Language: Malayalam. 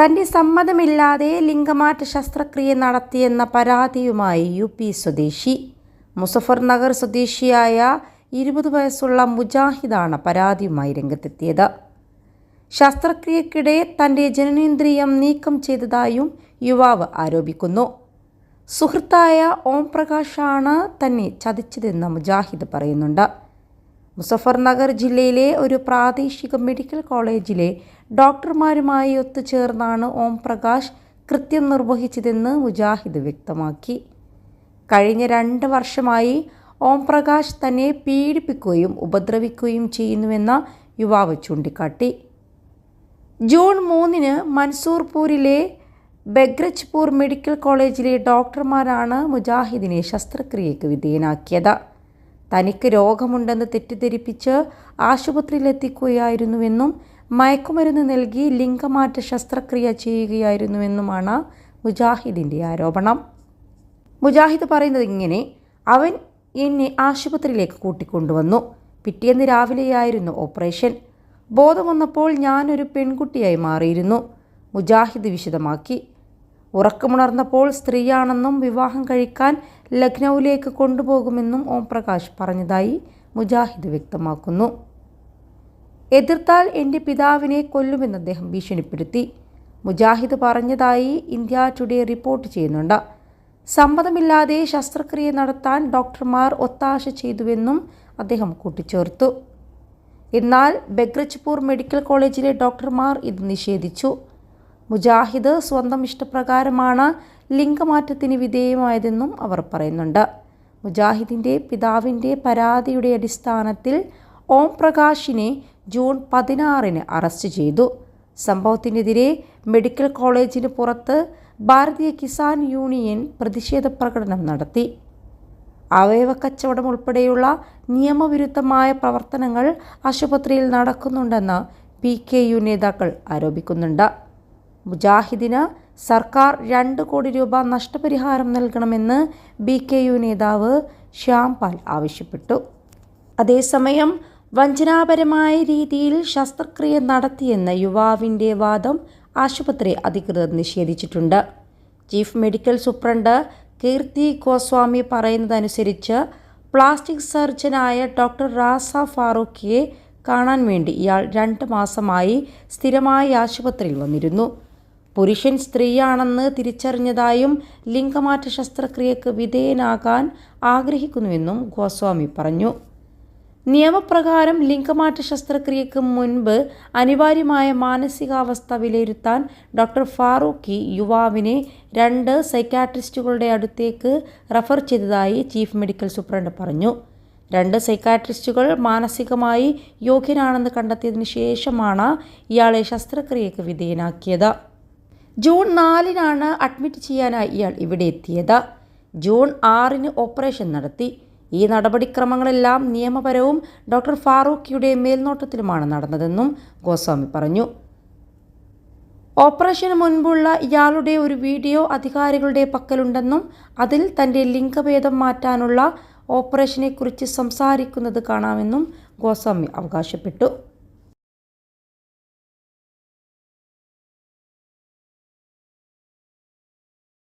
തന്റെ സമ്മതമില്ലാതെ ലിംഗമാറ്റ ശസ്ത്രക്രിയ നടത്തിയെന്ന പരാതിയുമായി യു പി സ്വദേശി. മുസഫർ നഗർ സ്വദേശിയായ ഇരുപത് വയസ്സുള്ള മുജാഹിദാണ് പരാതിയുമായി രംഗത്തെത്തിയത്. ശസ്ത്രക്രിയക്കിടെ തന്റെ ജനനേന്ദ്രിയം നീക്കം ചെയ്തതായും യുവാവ് ആരോപിക്കുന്നു. സുഹൃത്തായ ഓം പ്രകാശാണ് തന്നെ ചതിച്ചതെന്ന് മുജാഹിദ് പറയുന്നുണ്ട്. മുസഫർ നഗർ ജില്ലയിലെ ഒരു പ്രാദേശിക മെഡിക്കൽ കോളേജിലെ ഡോക്ടർമാരുമായി ഒത്തുചേർന്നാണ് ഓം പ്രകാശ് കൃത്യം നിർവഹിച്ചതെന്ന് മുജാഹിദ് വ്യക്തമാക്കി. കഴിഞ്ഞ രണ്ട് വർഷമായി ഓം പ്രകാശ് തന്നെ പീഡിപ്പിക്കുകയും ഉപദ്രവിക്കുകയും ചെയ്യുന്നുവെന്ന യുവാവ് ചൂണ്ടിക്കാട്ടി. ജൂൺ മൂന്നിന് മൻസൂർപൂരിലെ ബഗ്രജ്പൂർ മെഡിക്കൽ കോളേജിലെ ഡോക്ടർമാരാണ് മുജാഹിദിനെ ശസ്ത്രക്രിയയ്ക്ക് വിധേയനാക്കിയത്. തനിക്ക് രോഗമുണ്ടെന്ന് തെറ്റിദ്ധരിപ്പിച്ച് ആശുപത്രിയിലെത്തിക്കുകയായിരുന്നുവെന്നും മയക്കുമരുന്ന് നൽകി ലിംഗമാറ്റ ശസ്ത്രക്രിയ ചെയ്യുകയായിരുന്നുവെന്നുമാണ് മുജാഹിദിന്റെ ആരോപണം. മുജാഹിദ് പറയുന്നത് ഇങ്ങനെ അവൻ എന്നെ ആശുപത്രിയിലേക്ക് കൂട്ടിക്കൊണ്ടുവന്നു. പിറ്റേന്ന് രാവിലെയായിരുന്നു ഓപ്പറേഷൻ. ബോധം വന്നപ്പോൾ ഞാനൊരു പെൺകുട്ടിയായി മാറിയിരുന്നു. മുജാഹിദ് വിശദമാക്കി ഉറക്കമുണർന്നപ്പോൾ സ്ത്രീയാണെന്നും വിവാഹം കഴിക്കാൻ ലഖ്നൌവിലേക്ക് കൊണ്ടുപോകുമെന്നും ഓം പ്രകാശ് പറഞ്ഞതായി മുജാഹിദ് വ്യക്തമാക്കുന്നു. എതിർത്താൽ എന്റെ പിതാവിനെ കൊല്ലുമെന്ന് അദ്ദേഹം ഭീഷണിപ്പെടുത്തി. മുജാഹിദ് പറഞ്ഞതായി ഇന്ത്യ ടുഡേ റിപ്പോർട്ട് ചെയ്യുന്നുണ്ട്. സമ്മതമില്ലാതെ ശസ്ത്രക്രിയ നടത്താൻ ഡോക്ടർമാർ ഒത്താശ ചെയ്തുവെന്നും അദ്ദേഹം കൂട്ടിച്ചേർത്തു. എന്നാൽ ബഗ്രജ്പൂർ മെഡിക്കൽ കോളേജിലെ ഡോക്ടർമാർ ഇത് നിഷേധിച്ചു. മുജാഹിദ് സ്വന്തം ഇഷ്ടപ്രകാരമാണ് ലിംഗമാറ്റത്തിന് വിധേയമായതെന്നും അവർ പറയുന്നുണ്ട്. മുജാഹിദിന്റെ പിതാവിന്റെ പരാതിയുടെ അടിസ്ഥാനത്തിൽ ഓം പ്രകാശിനെ ജൂൺ പതിനാറിന് അറസ്റ്റ് ചെയ്തു. സംഭവത്തിനെതിരെ മെഡിക്കൽ കോളേജിന് പുറത്ത് ഭാരതീയ കിസാൻ യൂണിയൻ പ്രതിഷേധ പ്രകടനം നടത്തി. അവയവ കച്ചവടം ഉൾപ്പെടെയുള്ള നിയമവിരുദ്ധമായ പ്രവർത്തനങ്ങൾ ആശുപത്രിയിൽ നടക്കുന്നുണ്ടെന്ന് പി കെ യു നേതാക്കൾ ആരോപിക്കുന്നുണ്ട്. മുജാഹിദിന് സർക്കാർ രണ്ട് കോടി രൂപ നഷ്ടപരിഹാരം നൽകണമെന്ന് ബി കെ യു നേതാവ് ശ്യാംപാൽ ആവശ്യപ്പെട്ടു. അതേസമയം വഞ്ചനാപരമായ രീതിയിൽ ശസ്ത്രക്രിയ നടത്തിയെന്ന യുവാവിന്റെ വാദം ആശുപത്രി അധികൃതർ നിഷേധിച്ചിട്ടുണ്ട്. Chief medical superintendent Keerthi Goswami പറയുന്നതനുസരിച്ച് പ്ലാസ്റ്റിക് സർജനായ ഡോക്ടർ റാസ ഫാറൂഖിയെ കാണാൻ വേണ്ടി ഇയാൾ രണ്ട് മാസമായി സ്ഥിരമായി ആശുപത്രിയിൽ വന്നിരുന്നു. പുരുഷൻ സ്ത്രീയാണെന്ന് തിരിച്ചറിഞ്ഞതായും ലിംഗമാറ്റ ശസ്ത്രക്രിയക്ക് വിധേയനാകാൻ ആഗ്രഹിക്കുന്നുവെന്നും ഗോസ്വാമി പറഞ്ഞു. നിയമപ്രകാരം ലിംഗമാറ്റ ശസ്ത്രക്രിയക്ക് മുൻപ് അനിവാര്യമായ മാനസികാവസ്ഥ വിലയിരുത്താൻ ഡോക്ടർ ഫാറൂഖി യുവാവിനെ രണ്ട് സൈക്കാട്രിസ്റ്റുകളുടെ അടുത്തേക്ക് റഫർ ചെയ്തതായി ചീഫ് മെഡിക്കൽ സൂപ്രണ്ട് പറഞ്ഞു. രണ്ട് സൈക്കാട്രിസ്റ്റുകൾ മാനസികമായി യോഗ്യനാണെന്ന് കണ്ടെത്തിയതിനു ശേഷമാണ് ഇയാളെ ശസ്ത്രക്രിയക്ക് വിധേയനാക്കിയത്. ജൂൺ നാലിനാണ് അഡ്മിറ്റ് ചെയ്യാനായി ഇയാൾ ഇവിടെ എത്തിയത്. ജൂൺ ആറിന് ഓപ്പറേഷൻ നടത്തി. ഈ നടപടിക്രമങ്ങളെല്ലാം നിയമപരവും ഡോക്ടർ ഫാറൂഖിയുടെ മേൽനോട്ടത്തിലുമാണ് നടന്നതെന്നും ഗോസ്വാമി പറഞ്ഞു. ഓപ്പറേഷന് മുൻപുള്ള ഇയാളുടെ ഒരു വീഡിയോ അധികാരികളുടെ പക്കലുണ്ടെന്നും അതിൽ തന്റെ ലിംഗഭേദം മാറ്റാനുള്ള ഓപ്പറേഷനെക്കുറിച്ച് സംസാരിക്കുന്നത് കാണാമെന്നും ഗോസ്വാമി അവകാശപ്പെട്ടു.